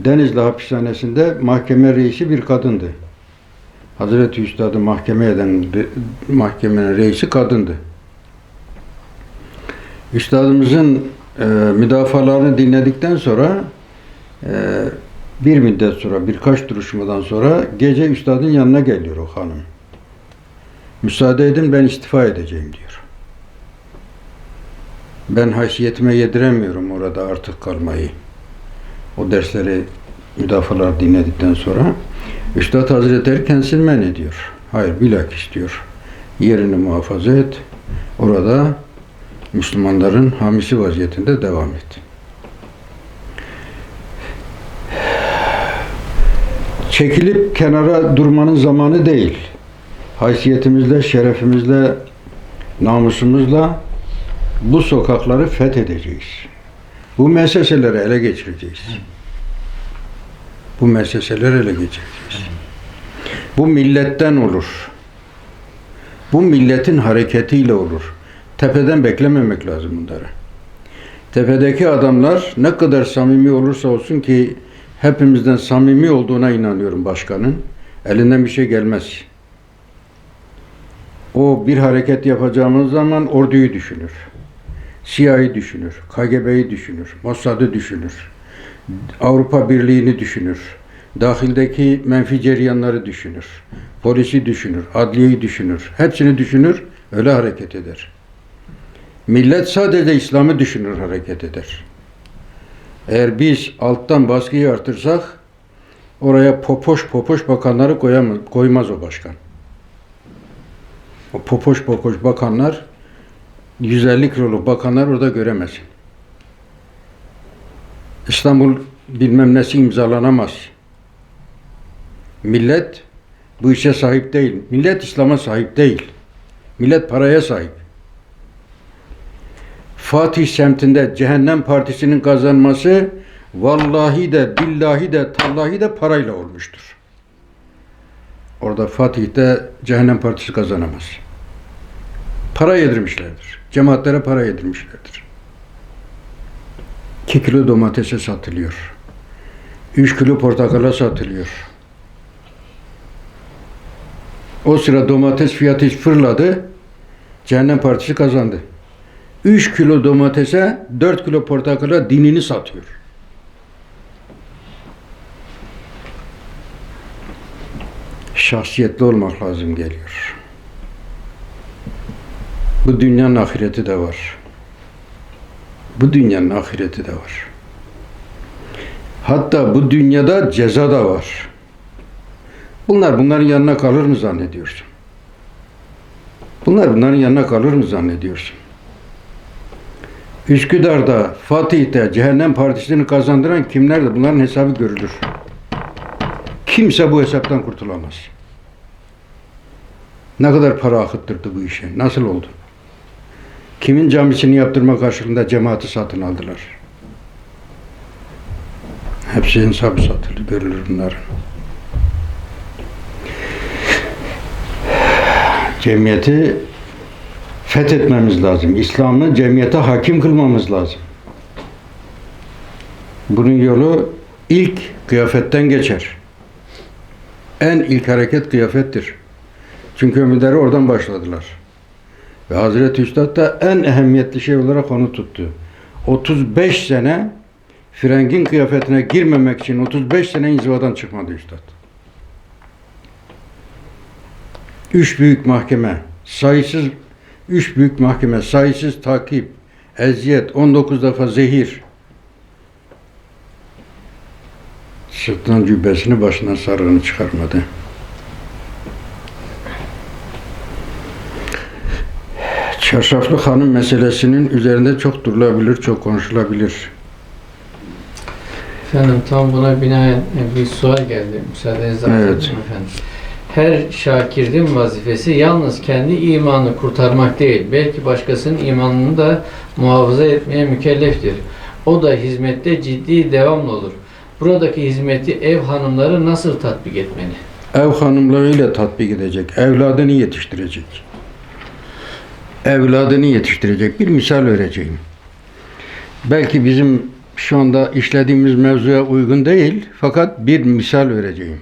Denizli hapishanesinde mahkeme reisi bir kadındı. Hazreti Üstad'ı mahkeme eden mahkemenin reisi kadındı. Üstadımızın e, müdafalarını dinledikten sonra e, bir müddet sonra birkaç duruşmadan sonra gece üstadın yanına geliyor o hanım. Müsaade edin ben istifa edeceğim diyor. Ben haysiyetime yediremiyorum orada artık kalmayı. O dersleri müdafalar dinledikten sonra Üstad Hazretleri kendisini men ediyor. Hayır bilakis diyor. Yerini muhafaza et. Orada Müslümanların hamisi vaziyetinde devam et. Çekilip kenara durmanın zamanı değil. Haysiyetimizle, şerefimizle, namusumuzla bu sokakları fethedeceğiz. Bu müesseseleri ele geçireceğiz. Bu müesseseleri ele geçireceğiz. Bu milletten olur. Bu milletin hareketiyle olur. Tepeden beklememek lazım bunları. Tepedeki adamlar ne kadar samimi olursa olsun ki hepimizden samimi olduğuna inanıyorum başkanın. Elinden bir şey gelmez. O bir hareket yapacağımız zaman orduyu düşünür. CIA'yı düşünür, KGB'yi düşünür, Mossad'ı düşünür, Avrupa Birliği'ni düşünür, dahildeki menfi ceryanları düşünür, polisi düşünür, adliyeyi düşünür, hepsini düşünür, öyle hareket eder. Millet sadece İslam'ı düşünür, hareket eder. Eğer biz alttan baskıyı artırsak, oraya popoş popoş bakanları koyamaz, koymaz o başkan. O popoş popoş bakanlar 150 kiloluk bakanlar orada göremezsin. İstanbul bilmem nesi imzalanamaz. Millet bu işe sahip değil. Millet İslam'a sahip değil. Millet paraya sahip. Fatih semtinde Cehennem Partisi'nin kazanması vallahi de billahi de tallahi de parayla olmuştur. Orada Fatih'te Cehennem Partisi kazanamaz. Para yedirmişlerdir. Cemaatlere para yedirmişlerdir. 2 kilo domatese satılıyor. 3 kilo portakala satılıyor. O sıra domates fiyatı fırladı. Cehennem Partisi kazandı. 3 kilo domatese 4 kilo portakala dinini satıyor. Şahsiyetli olmak lazım geliyor. Bu dünyanın ahireti de var. Bu dünyanın ahireti de var. Hatta bu dünyada ceza da var. Bunlar bunların yanına kalır mı zannediyorsun? Bunlar bunların yanına kalır mı zannediyorsun? Üsküdar'da, Fatih'te Cehennem Partisi'ni kazandıran kimlerdi? Bunların hesabı görülür. Kimse bu hesaptan kurtulamaz. Ne kadar para akıttırdı bu işe? Nasıl oldu? Kimin camisini yaptırma karşılığında cemaati satın aldılar? Hepsi hesabı satıldı, görülür bunların. Cemiyeti fethetmemiz lazım. İslam'ı cemiyete hakim kılmamız lazım. Bunun yolu ilk kıyafetten geçer. En ilk hareket kıyafettir. Çünkü ömürleri oradan başladılar. Ve Hazreti Üstad da en ehemmiyetli şey olarak onu tuttu. 35 sene frengin kıyafetine girmemek için 35 sene inzivadan çıkmadı Üstad. Üç büyük mahkeme, sayısız üç büyük mahkeme, sayısız takip, eziyet, 19 defa zehir. Sırtından cübbesini başından sarığını çıkarmadı. Çarşaflı hanım meselesinin üzerinde çok durulabilir, çok konuşulabilir. Efendim tam buna binaen bir sual geldi. Müsaadenizle Evet. evet. efendim. Her şakirdin vazifesi yalnız kendi imanını kurtarmak değil, belki başkasının imanını da muhafaza etmeye mükelleftir. O da hizmette ciddi devamlı olur. Buradaki hizmeti ev hanımları nasıl tatbik etmeli? Ev hanımlarıyla tatbik edecek, evladını yetiştirecek. Evladını yetiştirecek. Bir misal vereceğim. Belki bizim şu anda işlediğimiz mevzuya uygun değil fakat bir misal vereceğim.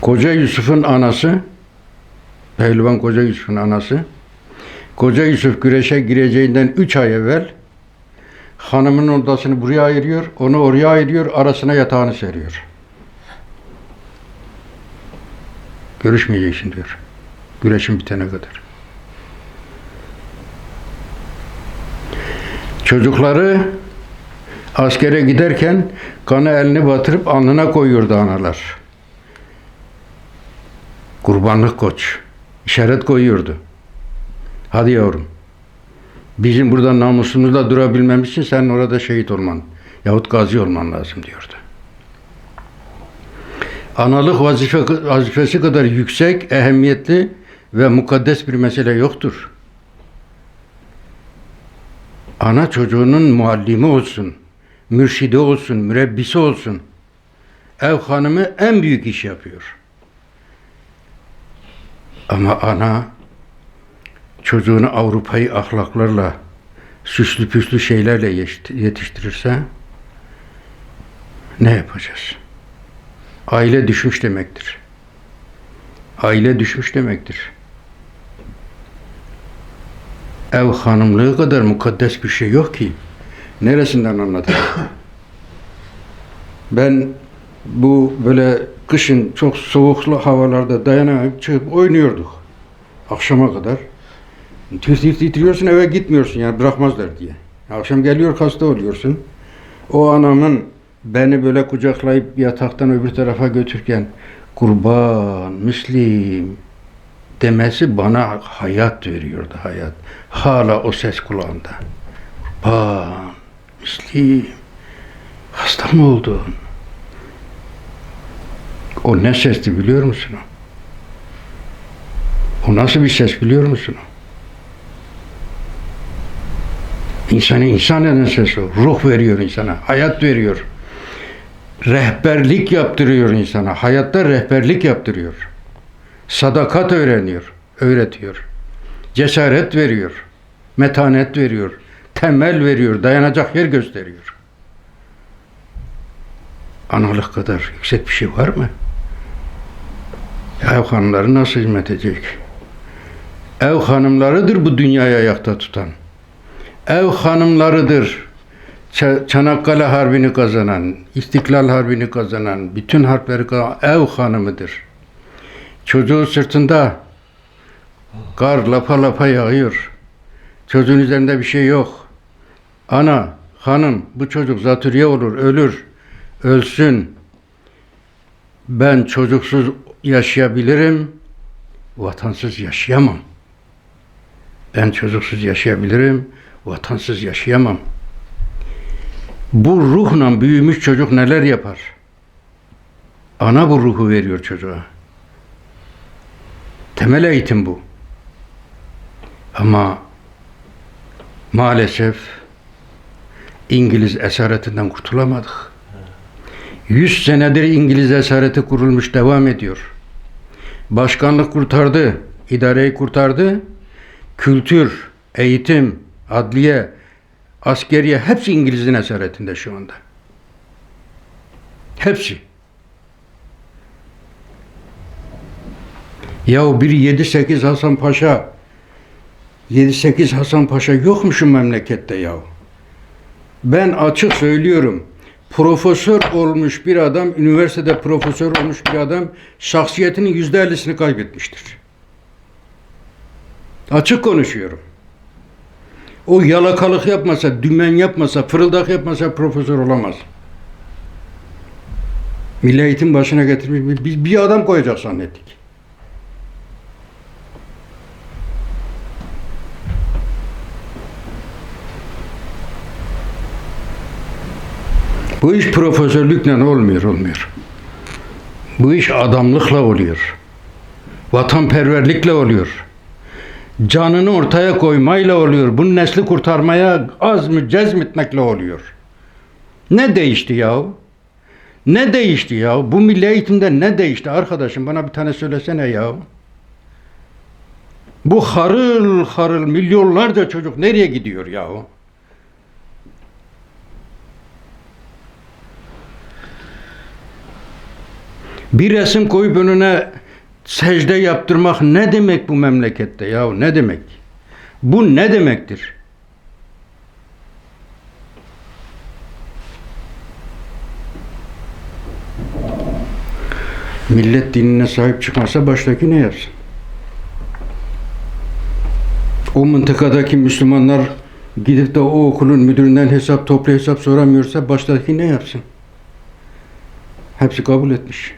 Koca Yusuf'un anası, Pehlivan Koca Yusuf'un anası, Koca Yusuf güreşe gireceğinden 3 ay evvel hanımın odasını buraya ayırıyor, onu oraya ayırıyor, arasına yatağını seriyor. Görüşmeyeceksin diyor. Güreşin bitene kadar. Çocukları askere giderken kanı elini batırıp alnına koyuyordu analar. Kurbanlık koç. işaret koyuyordu. Hadi yavrum. Bizim burada namusumuzla durabilmemiz için sen orada şehit olman yahut gazi olman lazım diyordu. Analık vazife, vazifesi kadar yüksek, ehemmiyetli ve mukaddes bir mesele yoktur. Ana çocuğunun muallimi olsun, mürşidi olsun, mürebbisi olsun. Ev hanımı en büyük iş yapıyor. Ama ana çocuğunu Avrupa'yı ahlaklarla, süslü püslü şeylerle yet- yetiştirirse ne yapacağız? Aile düşmüş demektir. Aile düşmüş demektir. Ev hanımlığı kadar mukaddes bir şey yok ki. Neresinden anlatayım? Ben bu böyle kışın çok soğuklu havalarda dayanamayıp çıkıp oynuyorduk. Akşama kadar. Tir titriyorsun eve gitmiyorsun yani bırakmazlar diye. Akşam geliyor hasta oluyorsun. O anamın beni böyle kucaklayıp yataktan öbür tarafa götürürken kurban, Müslim demesi bana hayat veriyordu hayat. Hala o ses kulağımda. Kurban, Müslim hasta mı oldun? O ne sesti biliyor musun o? Nasıl bir ses biliyor musun? İnsanı insan eden ses o. Ruh veriyor insana. Hayat veriyor. Rehberlik yaptırıyor insana. Hayatta rehberlik yaptırıyor. Sadakat öğreniyor. Öğretiyor. Cesaret veriyor. Metanet veriyor. Temel veriyor. Dayanacak yer gösteriyor. Analık kadar yüksek bir şey var mı? Ev hanımları nasıl hizmet edecek? Ev hanımlarıdır bu dünyayı ayakta tutan. Ev hanımlarıdır Çanakkale Harbi'ni kazanan, İstiklal Harbi'ni kazanan, bütün harpleri kazanan ev hanımıdır. Çocuğu sırtında kar lapa lapa yağıyor. Çocuğun üzerinde bir şey yok. Ana, hanım, bu çocuk zatürre olur, ölür. Ölsün. Ben çocuksuz yaşayabilirim, vatansız yaşayamam. Ben çocuksuz yaşayabilirim, vatansız yaşayamam. Bu ruhla büyümüş çocuk neler yapar? Ana bu ruhu veriyor çocuğa. Temel eğitim bu. Ama maalesef İngiliz esaretinden kurtulamadık. Yüz senedir İngiliz esareti kurulmuş devam ediyor. Başkanlık kurtardı, idareyi kurtardı. Kültür, eğitim, adliye, askeriye hepsi İngiliz'in esaretinde şu anda. Hepsi. Yahu bir 7-8 Hasan Paşa 7-8 Hasan Paşa yok mu şu memlekette yahu? Ben açık söylüyorum. Profesör olmuş bir adam, üniversitede profesör olmuş bir adam şahsiyetinin yüzde ellisini kaybetmiştir. Açık konuşuyorum. O yalakalık yapmasa, dümen yapmasa, fırıldak yapmasa profesör olamaz. Milli eğitim başına getirmiş bir, bir adam koyacak zannettik. Bu iş profesörlükle olmuyor, olmuyor. Bu iş adamlıkla oluyor. Vatanperverlikle oluyor. Canını ortaya koymayla oluyor. Bu nesli kurtarmaya az mı cezmetmekle oluyor. Ne değişti yahu? Ne değişti ya? Bu milli eğitimde ne değişti arkadaşım? Bana bir tane söylesene ya. Bu harıl harıl milyonlarca çocuk nereye gidiyor yahu? Bir resim koyup önüne secde yaptırmak ne demek bu memlekette yahu ne demek? Bu ne demektir? Millet dinine sahip çıkmasa baştaki ne yapsın? O mıntıkadaki Müslümanlar gidip de o okulun müdüründen hesap toplu hesap soramıyorsa baştaki ne yapsın? Hepsi kabul etmiş.